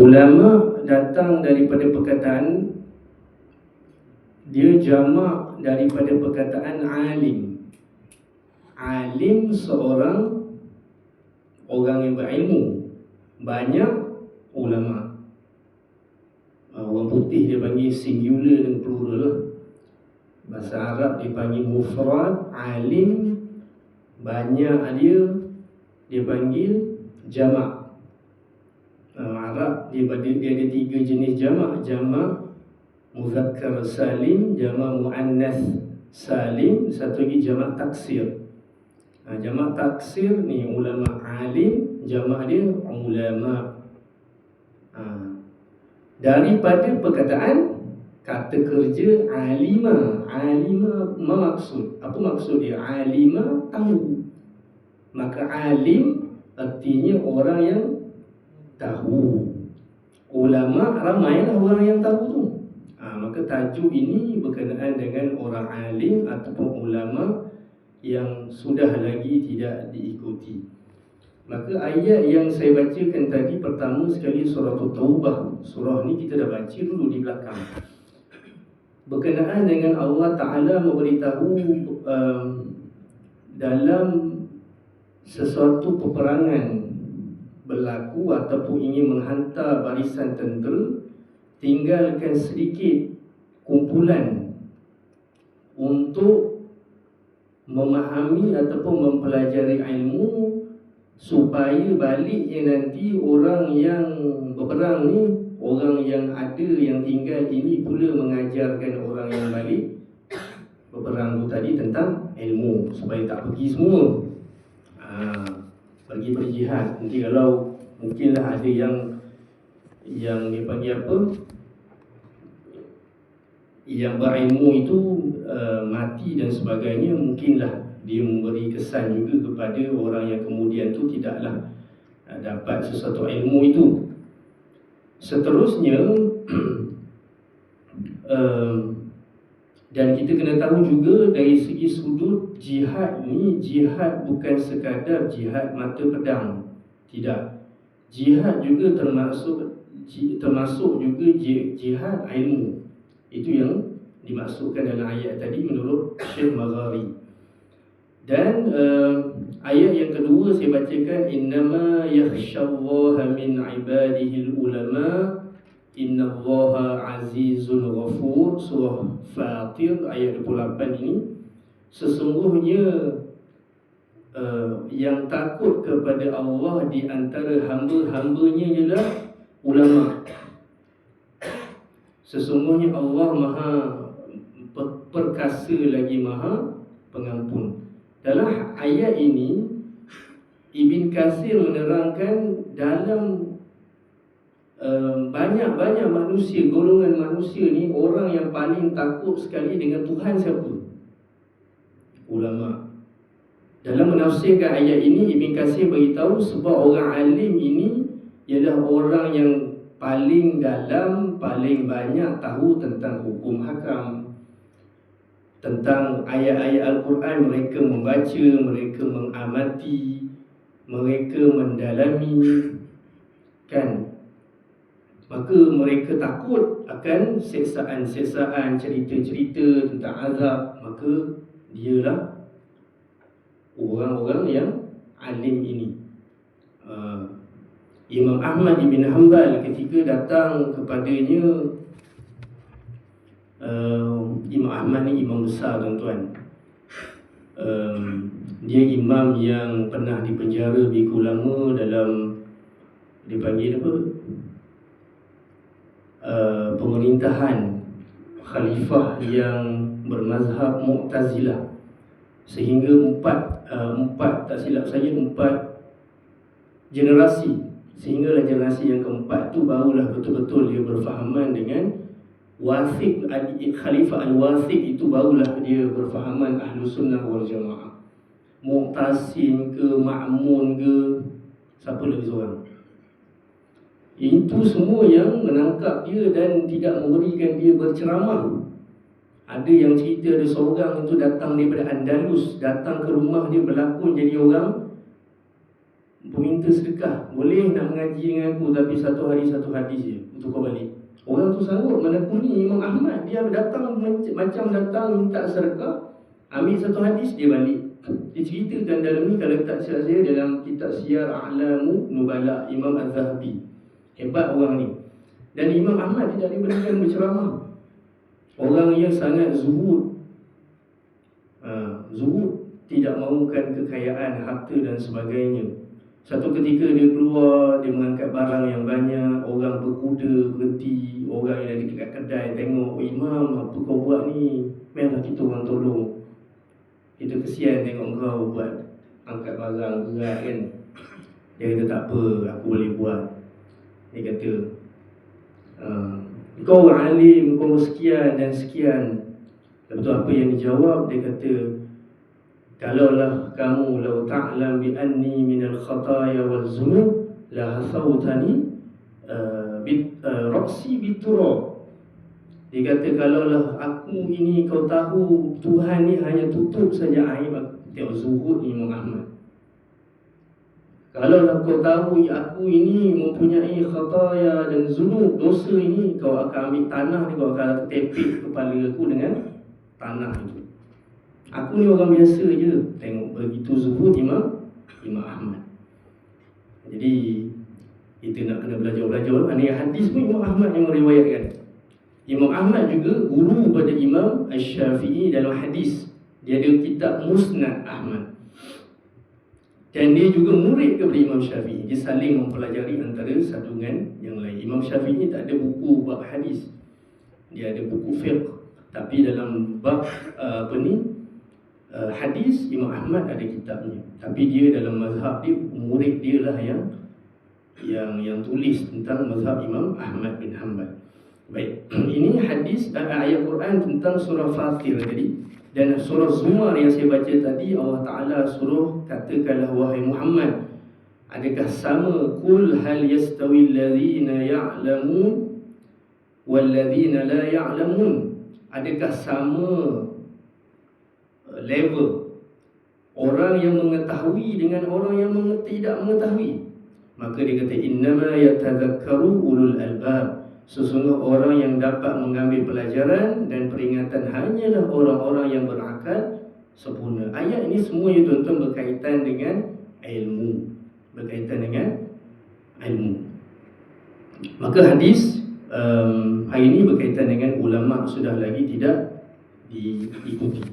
ulama datang daripada perkataan dia jamak daripada perkataan alim. Alim seorang orang yang berilmu. Banyak ulama. Uh, orang putih dia panggil singular dan plural lah. bahasa Arab dia panggil mufrad alim. Banyak dia dia panggil jamak Dia, dia ada tiga jenis jamak. Jamak muzakkar salim jamak muannas salim satu lagi jamak taksir. Uh, jamak taksir ni ulama alim jamak dia ulama. Uh, daripada perkataan kata kerja alima. Alima maksud apa maksud dia? Alima tahu. Maka alim Artinya orang yang tahu Ulama ramailah orang yang tahu tu. Ha, Maka tajuk ini berkenaan dengan orang alim Ataupun ulama yang sudah lagi tidak diikuti. Maka ayat yang saya bacakan tadi Pertama sekali surah Taubah Surah ni kita dah baca dulu di belakang. Berkenaan dengan Allah Ta'ala memberitahu um, Dalam sesuatu peperangan berlaku ataupun ingin menghantar barisan tentera tinggalkan sedikit kumpulan untuk memahami ataupun mempelajari ilmu supaya baliknya nanti orang yang berperang ni orang yang ada yang tinggal ini pula mengajarkan orang yang balik berperang tu tadi tentang ilmu supaya tak pergi semua bagi berjihad nanti kalau mungkinlah ada yang yang dia panggil apa? Yang berilmu itu uh, mati dan sebagainya mungkinlah dia memberi kesan juga kepada orang yang kemudian tu tidaklah uh, dapat sesuatu ilmu itu. Seterusnya uh, dan kita kena tahu juga dari segi sudut jihad ni Jihad bukan sekadar jihad mata pedang. Tidak. Jihad juga termasuk termasuk juga jihad ilmu. Itu yang dimaksudkan dalam ayat tadi menurut Syekh Maghari. Dan uh, ayat yang kedua saya bacakan Innama yakhshallaha min ibadihil ulama' Inna Allaha Azizul Ghafur. Surah Fatir ayat 28 ini. Sesungguhnya uh, Yang takut kepada Allah Di antara hamba-hambanya ialah Ulama. Sesungguhnya Allah Maha Perkasa lagi Maha Pengampun. Dalam ayat ini Ibn Kasir menerangkan Dalam banyak-banyak manusia, golongan manusia ni orang yang paling takut sekali dengan Tuhan siapa? Ulama. Dalam menafsirkan ayat ini Ibn Qasir beritahu sebab orang alim ini ialah orang yang paling dalam, paling banyak tahu tentang hukum hakam. Tentang ayat-ayat Al-Quran mereka membaca, mereka mengamati, mereka mendalami kan maka mereka takut akan seksaan-seksaan cerita-cerita tentang azab. Maka dialah orang-orang yang alim ini. Uh, Imam Ahmad bin Hanbal ketika datang kepadanya uh, Imam Ahmad ni imam besar tuan-tuan. Um, dia imam yang pernah dipenjara biku lama dalam dipanggil apa Uh, pemerintahan khalifah yang bermazhab Mu'tazilah. Sehingga empat uh, empat tak silap saya empat generasi. Sehinggalah generasi yang keempat tu barulah betul-betul dia berfahaman dengan wasik khalifah al-wasik itu barulah dia berfahaman ahlu sunnah wal jamaah. Mu'tasim ke Ma'mun ke siapa lagi seorang itu semua yang menangkap dia dan tidak memberikan dia berceramah. Ada yang cerita ada seorang itu datang daripada Andalus, datang ke rumah dia berlakon jadi orang Peminta sedekah. Boleh nak mengaji dengan aku Tapi satu hari satu hadis je Untuk kau balik. Orang tu sanggup menekuni Imam Ahmad. Dia datang macam datang minta sedekah Ambil satu hadis dia balik. Dia ceritakan dalam ni Kalau tak silap saya Dalam kitab Siyar A'lamu Nubala Imam Az-Zahabi Hebat orang ni Dan Imam Ahmad tidak diberikan berceramah Orang yang sangat zuhud ha, Zuhud Tidak mahukan kekayaan Harta dan sebagainya satu ketika dia keluar, dia mengangkat barang yang banyak, orang berkuda berhenti, orang yang ada dekat kedai tengok, oh, Imam, apa kau buat ni? Memang kita orang tolong. Kita kesian tengok kau buat angkat barang berat kan. Dia kata tak apa, aku boleh buat. Dia kata, uh, kau alim, kau sekian dan sekian. Lepas tu apa yang dijawab, dia kata, Kalaulah kamu lau ta'lam bi anni min al khataya wal zunub la hasawtani uh, bit uh, ra'si biturab. Dia kata kalaulah aku ini kau tahu Tuhan ni hanya tutup saja aib tengok zuhud ni Muhammad. Kalaulah kau tahu aku ini mempunyai khataya dan zunub dosa ini kau akan ambil tanah ni kau akan tepik kepala aku dengan tanah itu. Aku ni orang biasa je Tengok begitu zuhud Imam Imam Ahmad. Jadi Kita nak kena belajar-belajar Ini hadis pun Imam Ahmad yang meriwayatkan. Imam Ahmad juga guru pada Imam Ash-Syafi'i dalam hadis. Dia ada kitab Musnad Ahmad dan dia juga murid kepada Imam Syafi'i. Dia saling mempelajari antara satu dengan yang lain. Imam Syafi'i tak ada buku bab hadis. Dia ada buku fiqh. Tapi dalam bab uh, apa ni uh, hadis Imam Ahmad ada kitabnya. Tapi dia dalam mazhab dia murid dia lah yang yang yang tulis tentang mazhab Imam Ahmad bin Hanbal. Baik ini hadis dan ayat Quran tentang surah Fatir tadi dan surah Zumar yang saya baca tadi Allah Taala suruh katakanlah wahai Muhammad adakah sama? Kul hal yastawi allazina ya'lamun wal ladzina la ya'lamun? Adakah sama level? Orang yang mengetahui dengan orang yang tidak mengetahui. Maka dia kata innama yatadzakkaru ulul albab sesungguhnya orang yang dapat mengambil pelajaran dan peringatan hanyalah orang-orang yang berakal sempurna. Ayat ini semuanya tuan-tuan berkaitan dengan ilmu. Berkaitan dengan ilmu. Maka hadis um, hari ini berkaitan dengan ulama sudah lagi tidak diikuti.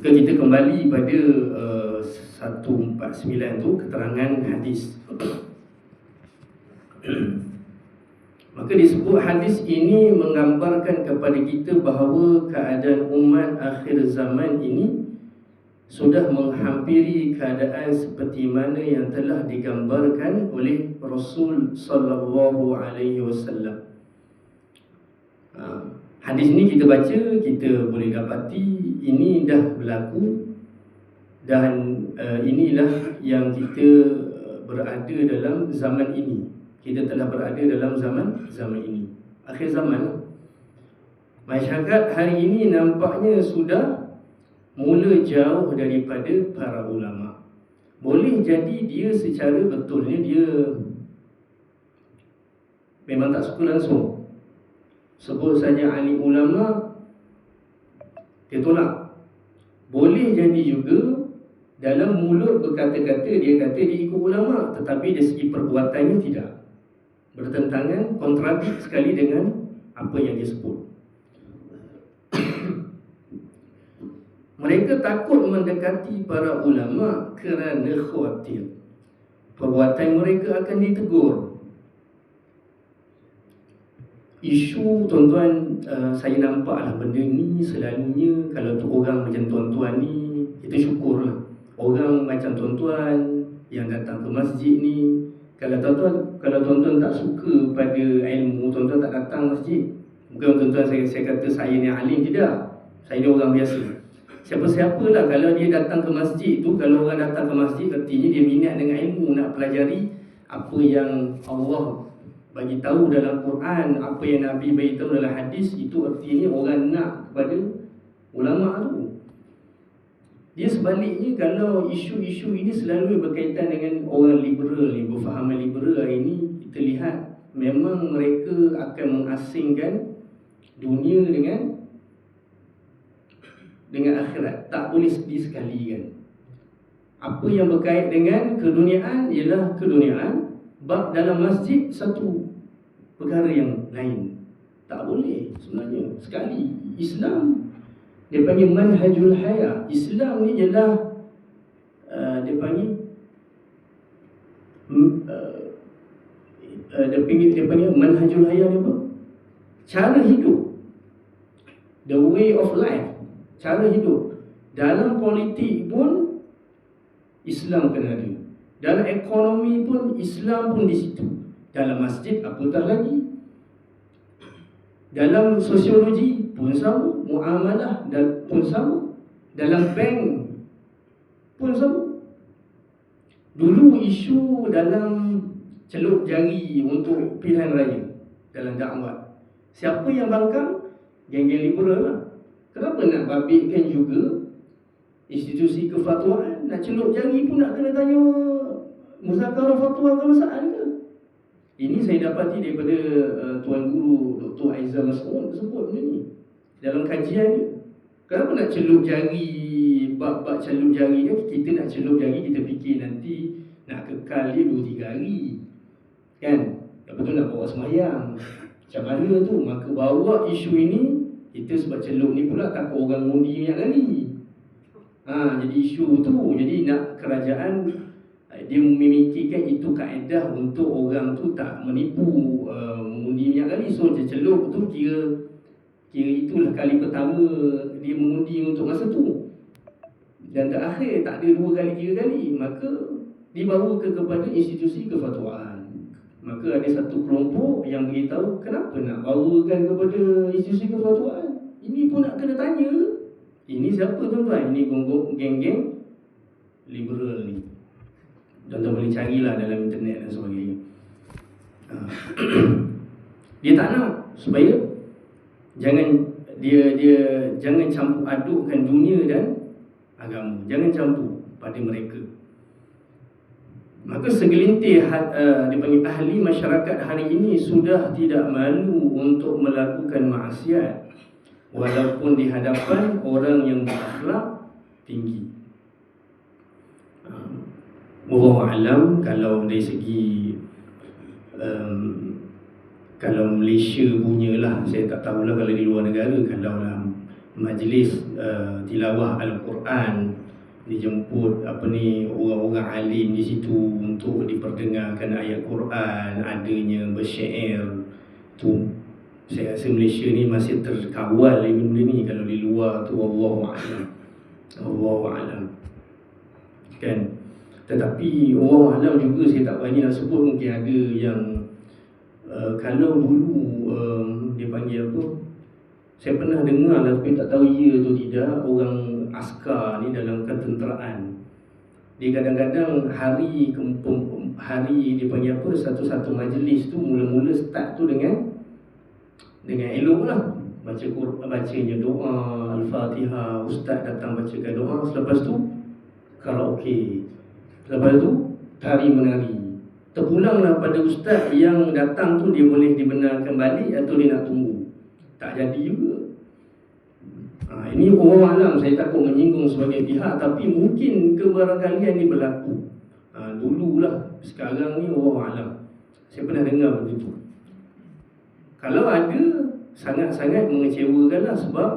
Maka kita kembali pada uh, 149 tu keterangan hadis. Maka disebut hadis ini menggambarkan kepada kita bahawa keadaan umat akhir zaman ini sudah menghampiri keadaan seperti mana yang telah digambarkan oleh Rasul sallallahu alaihi wasallam. Ha, hadis ini kita baca kita boleh dapati ini dah berlaku dan uh, inilah yang kita eh, berada dalam zaman ini. Kita telah berada dalam zaman zaman ini. Akhir zaman. Masyarakat hari ini nampaknya sudah mula jauh daripada para ulama. Boleh jadi dia secara betulnya dia memang tak suka langsung. Sebut saja ahli ulama dia tolak boleh jadi juga dalam mulut berkata-kata dia kata dia ikut ulama tetapi dari segi perbuatannya tidak bertentangan kontradik sekali dengan apa yang dia sebut. Mereka takut mendekati para ulama kerana khawatir perbuatan mereka akan ditegur. Isu tuan-tuan uh, saya nampak lah benda ni selalunya kalau tu orang macam tuan-tuan ni kita syukur lah orang macam tuan-tuan yang datang ke masjid ni kalau tuan-tuan kalau tuan-tuan tak suka pada ilmu tuan-tuan tak datang masjid. Bukan tuan-tuan saya, saya kata saya ni alim tidak. Saya ni orang biasa. Siapa-siapa lah kalau dia datang ke masjid tu kalau orang datang ke masjid artinya dia minat dengan ilmu nak pelajari apa yang Allah bagi tahu dalam Quran apa yang Nabi beritahu dalam hadis itu artinya orang nak kepada ulama tu. Sebaliknya kalau isu-isu ini selalu berkaitan dengan orang liberal ni, berfahaman liberal ini kita lihat memang mereka akan mengasingkan dunia dengan dengan akhirat. Tak boleh sedih sekali kan? Apa yang berkait dengan keduniaan ialah keduniaan bab dalam masjid satu perkara yang lain. Tak boleh sebenarnya. Sekali Islam dia panggil manhajul haya Islam ni ialah uh, dia panggil uh, uh, dia panggil dia panggil manhajul haya ni apa? Cara hidup. The way of life. Cara hidup. Dalam politik pun Islam kena ada. Dalam ekonomi pun Islam pun di situ. Dalam masjid apatah lagi. Dalam sosiologi pun sama muamalah dan pun sama dalam bank pun sama dulu isu dalam celup jari untuk pilihan raya dalam dakwah siapa yang bangkang geng-geng liberal lah Kenapa nak babitkan juga institusi kefatwaan? Nak celup jari pun nak kena tanya muzakarah fatwa kebangsaan ke? Ini saya dapati daripada uh, Tuan Guru Dr. Aizal Mas'ud sebut benda ni dalam kajian ni. Kenapa nak celup jari, bab-bab celup jari ni? Kita nak celup jari, kita fikir nanti nak kekal dia 2-3 hari. Kan? Lepas tu nak bawa semayang. Macam mana tu? Maka bawa isu ini kita sebab celup ni pula takut orang undi banyak kali. Ha, jadi isu tu. Jadi nak kerajaan eh, dia memikirkan itu kaedah untuk orang tu tak menipu uh, mengundi banyak kali. So celup tu kira kira itulah kali pertama dia mengundi untuk masa tu. Dan terakhir tak ada dua kali tiga kali. Maka dibawa ke kepada institusi kefatwaan. Maka ada satu kelompok yang beritahu kenapa nak bawakan kepada institusi kefatwaan. Ini pun nak kena tanya. Ini siapa tuan-tuan? Ini geng-geng liberal ni. Tuan-tuan boleh carilah dalam internet dan sebagainya. Ah. dia tak nak supaya jangan dia dia jangan campur adukkan dunia dan agama. Jangan campur pada mereka. Maka segelintir uh, dipanggil ahli masyarakat hari ini sudah tidak malu untuk melakukan maksiat walaupun di hadapan orang yang berakhlak tinggi. Uh, alam kalau dari segi um, kalau Malaysia punya lah saya tak tahulah kalau di luar negara kalau lah majlis uh, tilawah al-Quran dijemput apa ni orang-orang alim di situ untuk diperdengarkan ayat Quran adanya bersyair. Tu saya rasa Malaysia ni masih terkawal lagi benda ni. Kalau di luar tu Allah alam. Allah alam. Kan? Tetapi Allah alam juga saya tak berani nak sebut mungkin ada yang uh, kalau dulu um, dia panggil apa? Saya pernah dengar lah, tapi tak tahu ya atau tidak orang askar ni dalam ketenteraan. Dia kadang-kadang hari hari dia panggil apa satu-satu majlis tu mula-mula start tu dengan dengan elok lah. Baca Quran bacanya doa al-Fatihah ustaz datang bacakan doa. Selepas tu karaoke. Selepas tu tari menari terpulanglah pada ustaz yang datang tu dia boleh dibenarkan balik atau dia nak tunggu tak jadi juga Ha, ini orang alam saya takut menyinggung sebagai pihak tapi mungkin kebarangkalian ini berlaku. Ha, dululah sekarang ni orang alam. Saya pernah dengar begitu. Kalau ada sangat-sangat mengecewakan lah sebab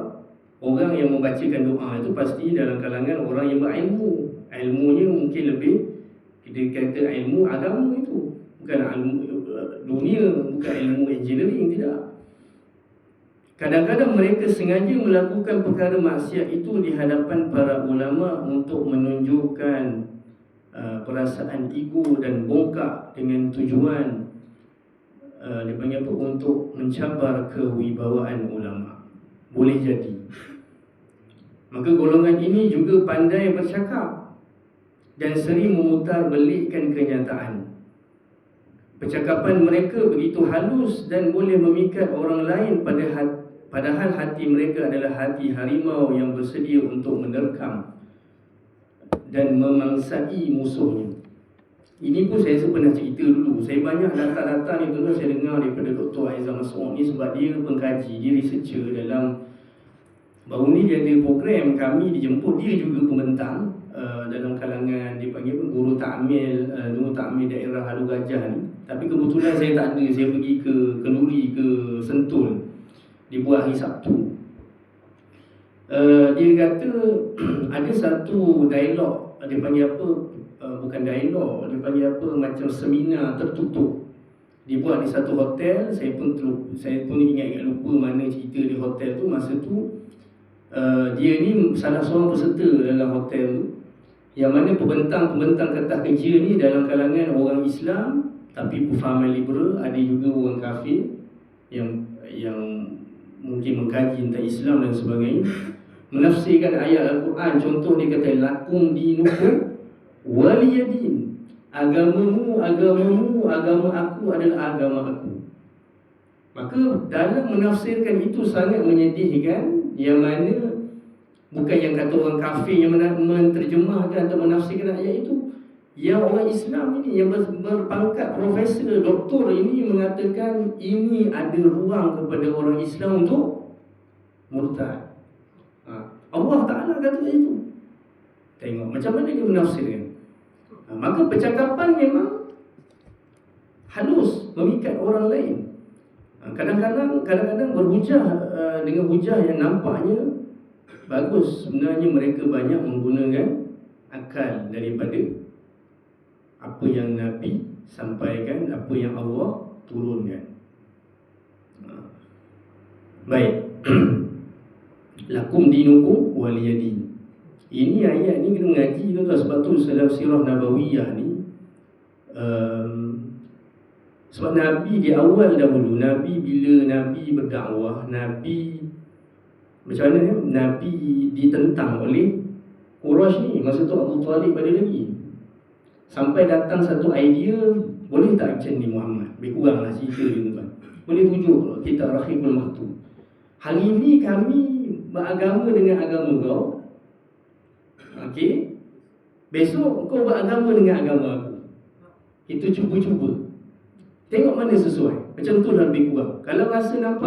orang yang membacakan doa itu pasti dalam kalangan orang yang berilmu. Ilmunya mungkin lebih kita kata ilmu agama. Bukan ilmu dunia, bukan ilmu engineering, tidak. Kadang-kadang mereka sengaja melakukan perkara maksiat itu di hadapan para ulama untuk menunjukkan uh, perasaan ego dan bongkak dengan tujuan uh, dia panggil apa untuk mencabar kewibawaan ulama. Boleh jadi. Maka golongan ini juga pandai bercakap dan sering memutar belikkan kenyataan. Percakapan mereka begitu halus dan boleh memikat orang lain pada Padahal hati mereka adalah hati harimau yang bersedia untuk menerkam dan memangsai musuhnya. Ini pun saya pernah cerita dulu. Saya banyak data-data ni dulu saya dengar daripada Dr. Aizam Mas'ud ni sebab dia pengkaji, dia researcher dalam baru ni dia ada program kami dijemput dia juga pembentang uh, dalam kalangan dia panggil guru takmil uh, guru takmil daerah Halu Gajah ni. Tapi kebetulan saya tak ada, saya pergi ke Kenduri ke Sentul. Dia buat hari Sabtu. Uh, dia kata ada satu dialog dia panggil apa uh, bukan dialog dia panggil apa macam seminar tertutup dia buat di satu hotel saya pun terlupa, saya pun ingat-ingat lupa mana cerita di hotel tu masa tu uh, dia ni salah seorang peserta dalam hotel tu yang mana pembentang-pembentang kertas kerja ni dalam kalangan orang Islam tapi perfahaman liberal ada juga orang kafir yang yang mungkin mengkaji tentang Islam dan sebagainya. Menafsirkan ayat Al-Quran contoh dia kata lakum dinukum waliyadin. Agamamu agamamu agama aku adalah agama aku. Maka dalam menafsirkan itu sangat menyedihkan yang mana bukan yang kata orang kafir yang menerjemahkan atau menafsirkan ayat itu. Yang orang Islam ini yang berpangkat profesor doktor ini mengatakan ini ada ruang kepada orang Islam untuk murtad. Allah Ta'ala kata itu. Tengok macam mana dia menafsirkan. Ha, Maka percakapan memang Halus Memikat orang lain. Ha, Kadang-kadang Kadang-kadang berhujah uh, Dengan hujah yang nampaknya Bagus Sebenarnya mereka banyak menggunakan Akal daripada Apa yang Nabi Sampaikan Apa yang Allah Turunkan ha. Baik lakum dinukum waliyadin. Ini ayat ni kena mengaji tu lah sebab tu dalam sirah nabawiyah ni um, sebab Nabi di awal dahulu Nabi bila Nabi berdakwah Nabi macam mana ni? Nabi ditentang oleh Quraisy ni. Masa tu Abu Talib ada lagi. Sampai datang satu idea boleh tak macam ni Muhammad? Lebih kurang lah cerita ni tuan boleh tujuh kita Rahimul Mahtub hari ini kami beragama dengan agama kau. Okey. Besok kau beragama dengan agama aku. Itu cuba-cuba. Tengok mana sesuai. Macam tu dah lebih kurang. Kalau rasa nampak